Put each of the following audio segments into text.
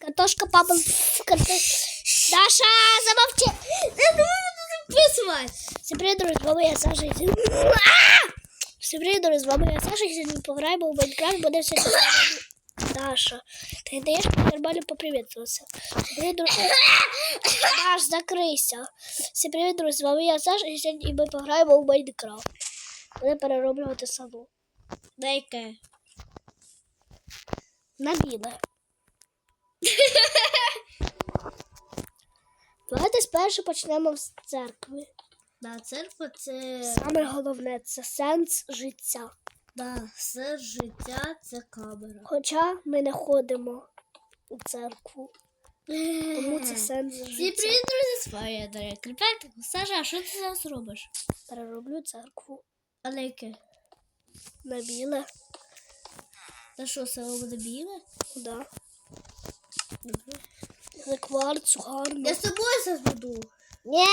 Картошка, папа, картошка. Даша, замовчи. Записувати. Всім привіт, друзі, з вами я Саша. Всім привіт, друзі, з вами я Саша, і сьогодні у Майнкрафт, буде все Даша, ти даєш нормально поприветствуватися. Всім Привіт, друзі. Даш, закрийся. Всім привіт, друзі, з вами я Саша, і сьогодні ми пограємо у Майнкрафт. Буде перероблювати село. На яке? На біле. Давайте спершу почнемо з церкви. Да, церква це Саме головне це сенс життя. да, все життя це камера. Хоча ми не ходимо у церкву, тому це сенс життя. привіт, друзі, своє дорогі кріпак. Саша, а що ти зараз робиш? Перероблю церкву А яке? на біле. Та що, село буде біле? Да. За кварцу гарно. Я з тобою зараз буду. Ні!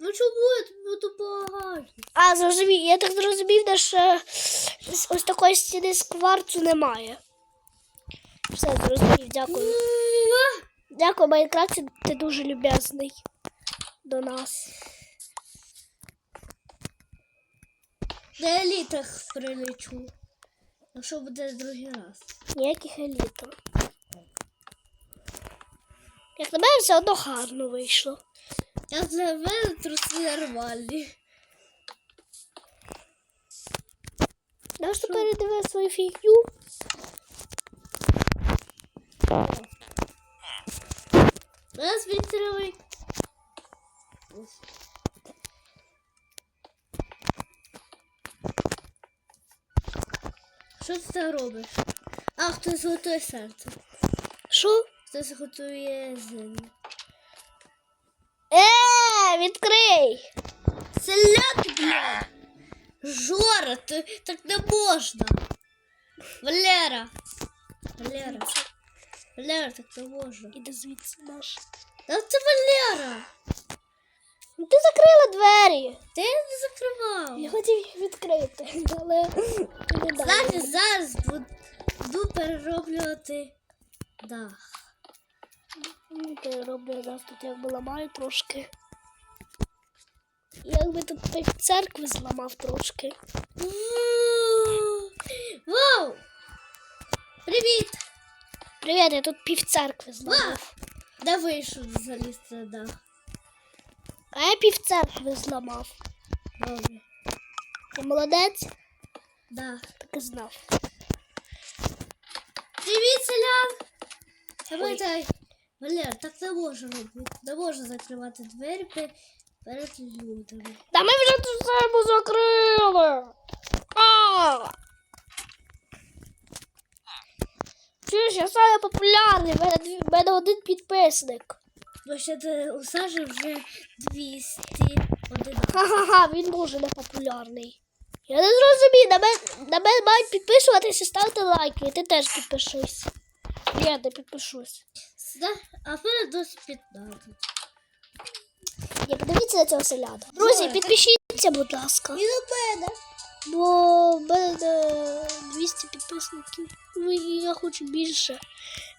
Ну чому буду допомагати? А, зрозумів, я так зрозумів, ще ось такої стіни з кварцу немає. Все, зрозумів, дякую. Дякую, Майнкрафт, ти дуже люб'язний до нас. На елітах прилечу. А що буде другий раз? Ніяких еліток. Як на мене, все одно гарно вийшло. Я для мене труси нормальні. Я ж тепер дивив свою фігню. Нас вітровий. Що ти робиш? А, хтось готує серце. Що? Хтось готує землю. Е, відкрий! Селяк, блядь! Жора, ти так не можна. Валера. Валера. Валера, так не можна. Іди звідси наш. Та це Валера. Ну ти закрила двері. Ти не закривав. Я хотів їх відкрити, але зараз буду, буду перероблювати дах. Ну, ти роблю нас тут якби ламаю трошки. Якби тут церкви зламав трошки. Вау! Привіт! Привіт, я тут пів церкви зламав. Де вийшов залізти дах? А я пів церкви зламав. Добре. Ти молодець? Да. Так і знав. Привіт, селян! Давайте. Валер, так не можна робити. Не можна закривати двері перед людьми. Та ми вже тут церкву закрили. А! Чуєш, я самий популярний, в мене, мене один підписник. Бо ще де у Саші вже 211. Ха-ха-ха, він дуже непопулярний. Я не зрозумів, на мене, на мене мають підписуватися, ставити лайки, і ти теж підпишись. Я не підпишусь. А в мене досі 15. Я подивіться на цього селяна. Друзі, підпишіться, будь ласка. І до мене. Бо в мене 200 підписників. Ну, я хочу більше.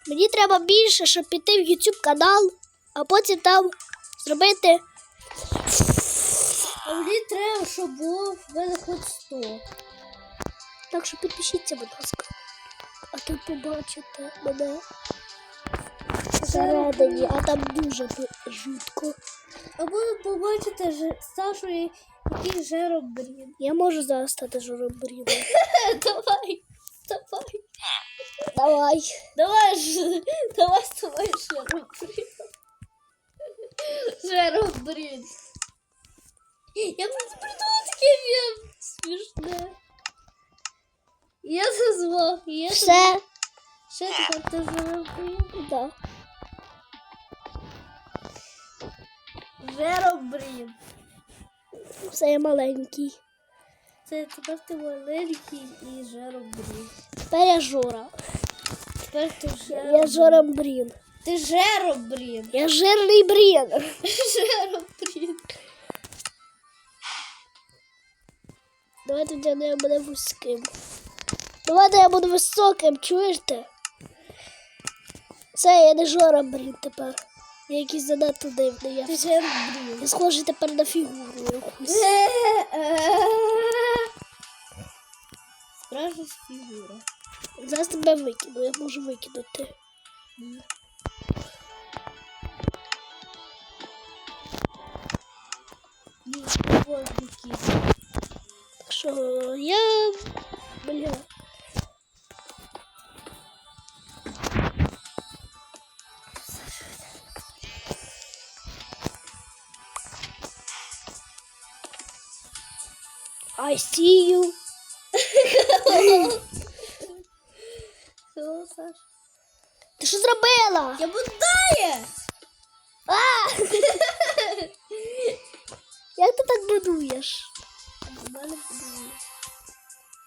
Мені треба більше, щоб піти в YouTube канал, а потім там зробити. А мені треба, щоб було в мене хоч 100. Так що підпишіться, будь ласка. А то побачите мене всередині, а там дуже жутко. А ви побачите ж Сашу, який жеробрін. Я можу зараз стати журобріном. Давай, давай. Давай. Давай ж, давай з тобою жеробрін. Жеробрін. Я придумала таке мем смішне. Я назвав, я Все. Ще тепер ти жеробрін. Да. Жеробрін. Все я маленький. Це тепер ти маленький і жеробрін. Тепер я Жора. Тепер ти Я жеробрін. Жора Брін. Ти жеробрін. Я жирний брін. Жеробрін. Давайте я не буде вузьким. Давайте я буду високим, чуєш ти? Це я не жора, блін, тепер. Я якийсь занадто дивний. Я, же я схожий тепер на фігуру якусь. Справжня фігура. Зараз тебе викину, я можу викинути. Ні, божий кіт. Так що я. Бля. I see you. Що, Саш? Ти що зробила? Я будає! А! Як ти так будуєш?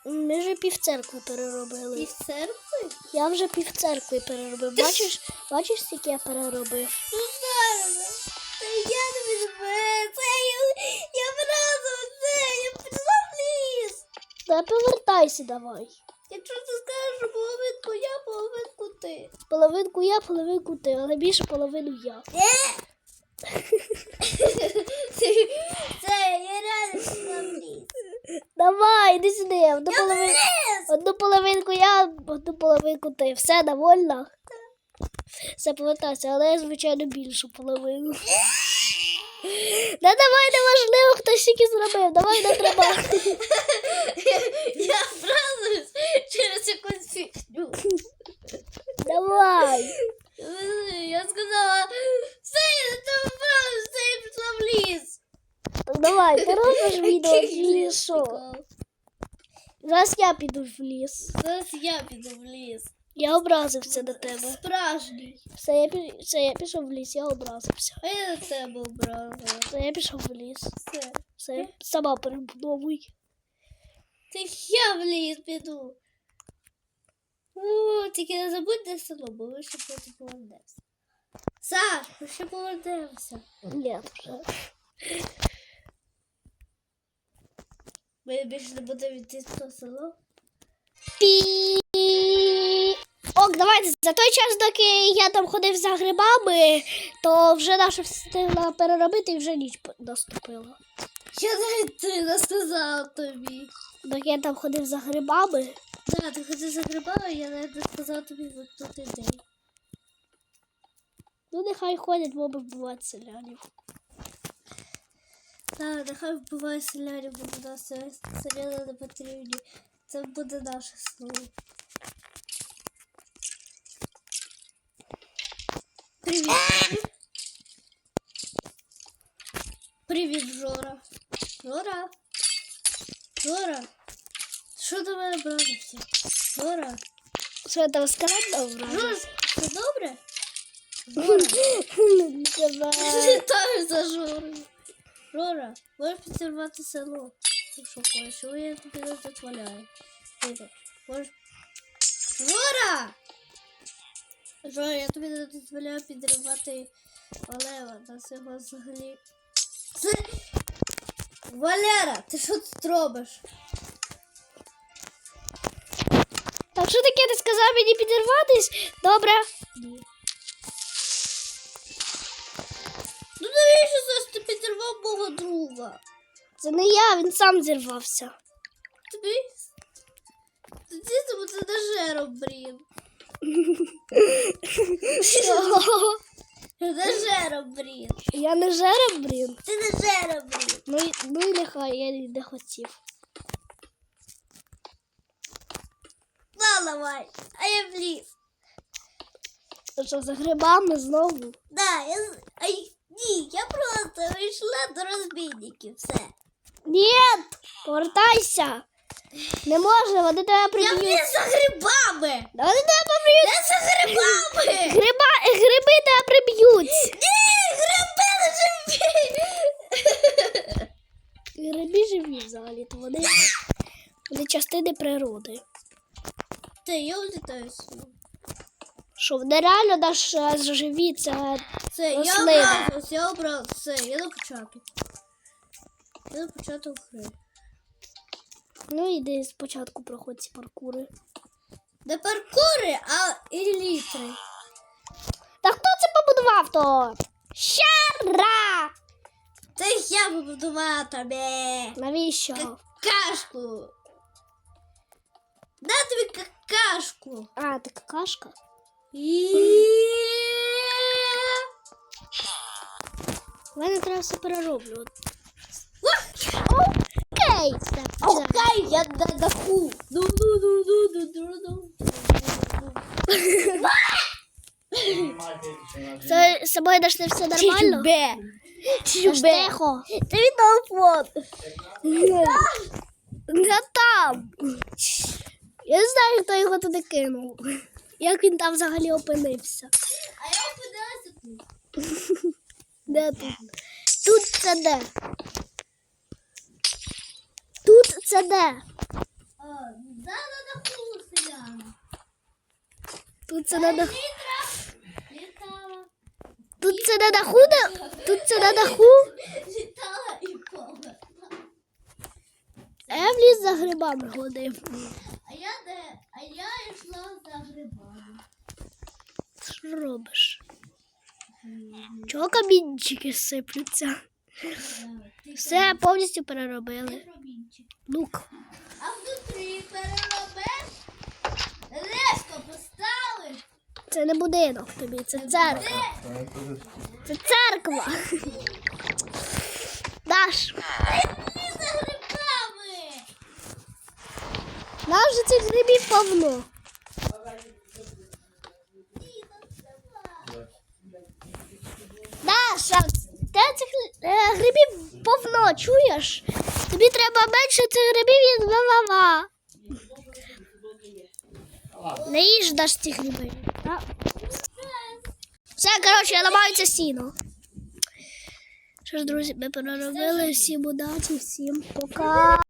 Ми вже пів церкви переробили. І в церкви? Я вже пів церкви переробив. Бачиш, бачиш, скільки я переробив? Ну зараз. Це я не відбив. Це я, я вразив це. Я пішла в ліс. Та повертайся давай. Якщо ти скажеш що половинку я, половинку ти. Половинку я, половинку ти, але більше половину я. Це я реально пішла в ліс. Давай, іди сюди. Одну, половин... одну половинку я, одну половинку ти. Все довольна? Все повертайся, але я, звичайно, більшу половину. Да давай, неважливо, хто стільки зробив. Давай не треба. Я вразився через якусь фігню. Давай. Я сказала, все, я там вразився, все, я пішла давай, ти робиш відео в лісу. Зараз я піду в ліс. Зараз я піду в ліс. Я образився на тебе. Справжній. Все, я, пі- все, я пішов в ліс, я образився. А я на тебе образила. Все, я пішов в ліс. Все. Все, сама перебудовуй. Ти я в ліс піду. О, тільки не забудь де село, бо ви ще потім повернемося. Саш, ми ще повернемося. Ні, вже. Ми більше не будемо йти в то село. Пі. Ок, давайте за той час, доки я там ходив за грибами, то вже наша встигла переробити і вже ніч наступила. Я навіть ти не сказав тобі. Доки я там ходив за грибами, Да, ти ходив за грибами, я навіть не сказав тобі за тут ідей. ну нехай ходять, моби вбивати селянів. Так, нехай вбиває селянів, бо до нас це- селяни не потрібні. Це буде наше слово. Привіт. Привіт, Жора. Жора. Жора. Що до мене образився? Жора. Що я там сказати добре? Жора, все добре? Жора. Давай. Вітаю за Жорою. Жора, можеш підірвати село. Якщо хочеш, але я тобі не дозволяю. Можеш... Жора! Жора, я тобі не дозволяю підривати Валера. Нас його взагалі... Це... Валера, ти що тут робиш? Так що таке ти сказав мені підірватись? Добре. Ну навіщо ти підірвав мого друга? Це не я, він сам зірвався. Тобі? Тоді це буде нажером, блін. Нажером, блін. Я не жереб, блін. Ти нажером, блін. Ну, ну і нехай я не хотів. На, давай. А я в ліс. То що за грибами знову? Да, я... Ай, ні, я просто вийшла до розбійників, все. Ні, повертайся. Не можна, вони тебе Я приб'ють. вліз за грибами. Да Вони тебе приб'ють. Я за грибами. Гриба, гриби тебе приб'ють. Ні, гриби не живі. Гриби живі взагалі, то вони, вони частини природи. Та я улітаю сюди. Що вони реально наш е, живі, це Все, я образилась, я образилась. Все, я на початок. Я на початок гри. ну іди спочатку проходь ці паркури. Не паркури, а елітри. багато. Щара! Це я побудувала тобі. Навіщо? Какашку. На тобі какашку. А, ти какашка? І... Мене треба все перероблювати. Окей. Окей, я на даху. Ну, ну, ну, ну, ну, ну, ну. Це з собою не все нормально? Чш, Тихо. Ти віддав фон. Не там. Я не знаю, хто його туди кинув. Як він там взагалі опинився? А я опинилася тут. Де тут? Тут це де? Тут це де? А, на даху селяна. Тут це на даху. Літала. Тут це на даху. Тут це на даху. Літала і повна. А я в ліс за грибами ходив. А я де? А я йшла за грибами. Робиш? Чого камінчики сиплються? Все повністю переробили. Лук. А внутрі переробив. Резко поставиш. Це не будинок тобі, це церква. Це церква. Даш, нам же цих грибів повно. Даша, тебе цих е, грибів повно, чуєш? Тобі треба менше цих грибів і ва-ва-ва. Не їж даш ці гриби. а? Все, коротше, я ламаю це сіно. Що ж, друзі, ми переробили всім удачі, всім пока.